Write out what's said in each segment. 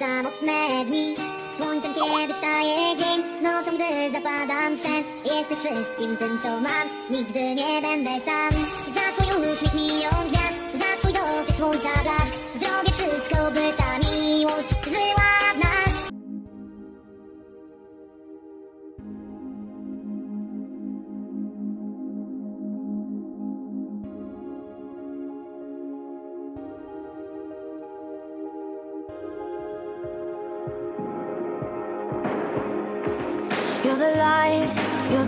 samotne dni. Słońcem kiedy wstaje dzień Nocą gdy zapadam sen. Jesteś wszystkim tym co mam. Nigdy nie będę sam. Za twój uśmiech milion gwiazd Za twój dotyk słońca blask. Zdrowie wszystko by ta miłość żyła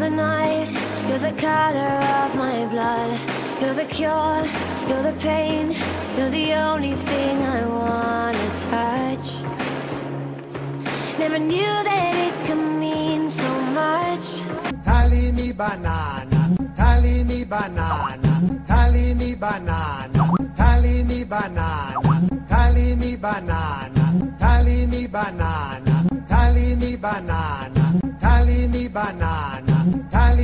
the night, you're the color of my blood. You're the cure, you're the pain, you're the only thing I wanna touch. Never knew that it could mean so much. Tali mi banana, tali mi banana, tali mi banana, tali mi banana, tali mi banana, tali mi banana, tali mi banana, tali mi banana,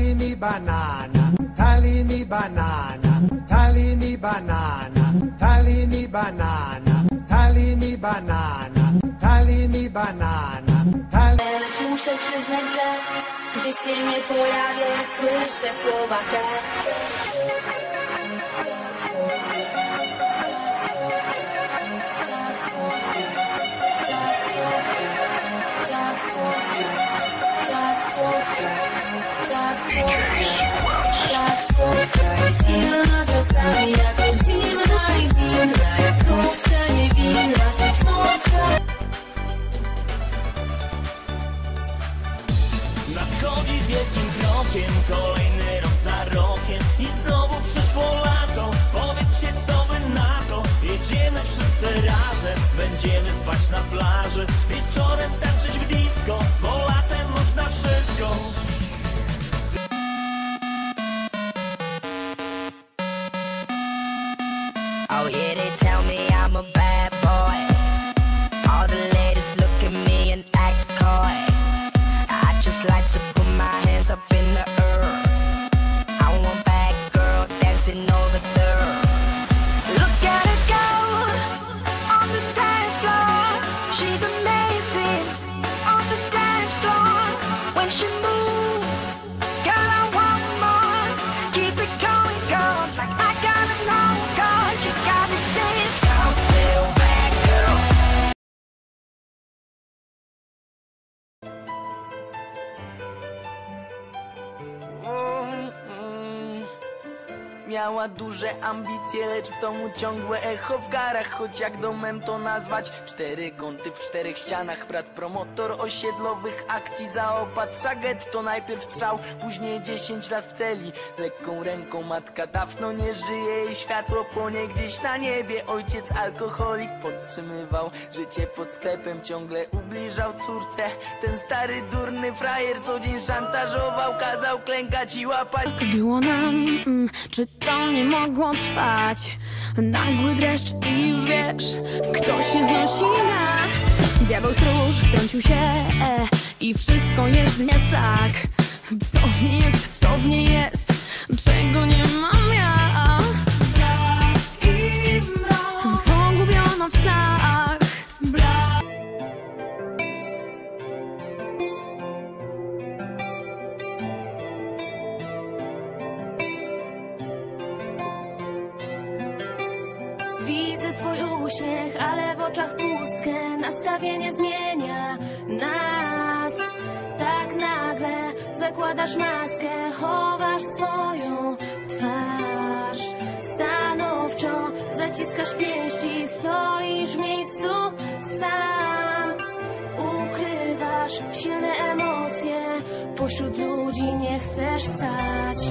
Talimi banana, talimi banana, talimi banana, talimi banana, talimi banana, talimi banana, talimi Lecz muszę przyznać, że gdy się nie pojawię, słyszę słowa te. Jedziemy wszyscy razem, będziemy spać na plaży. Wieczorem tańczyć w disco, Miała duże ambicje, lecz w domu ciągłe echo w garach Choć jak domem to nazwać? Cztery kąty w czterech ścianach Brat promotor osiedlowych akcji Zaopatrza getto najpierw strzał Później dziesięć lat w celi. Lekką ręką matka dawno nie żyje I światło płonie gdzieś na niebie. Ojciec alkoholik podtrzymywał Życie pod sklepem ciągle ubliżał córce. Ten stary durny frajer co dzień szantażował Kazał klękać i łapać. Było nam, mm, czy to nie mogło trwać? Nagły dreszcz i już wiesz, kto się znosi nas. Diabeł stróż wtrącił się i wszystko jest nie tak. Co w niej jest, oczach pustkę Nastawienie zmienia nas. Tak nagle zakładasz maskę Chowasz swoją twarz. Stanowczo zaciskasz pięści Stoisz w miejscu sam. Ukrywasz silne emocje Pośród ludzi nie chcesz stać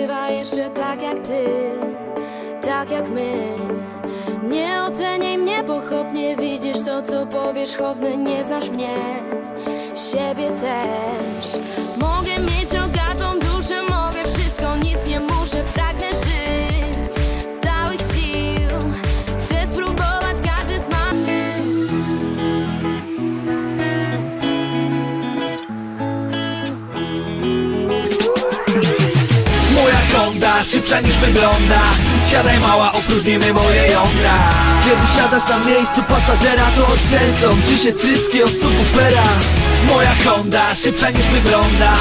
odkrywa jeszcze tak jak ty, tak jak my. Nie oceniaj mnie pochopnie, widzisz to co powierzchowne, nie znasz mnie, siebie też. Szybsza niż wygląda. Siadaj mała, opróżnimy moje jądra. Kiedy siadasz na miejscu pasażera To otrzęsą ci się cycki od subwoofera. Moja Honda szybsza niż wygląda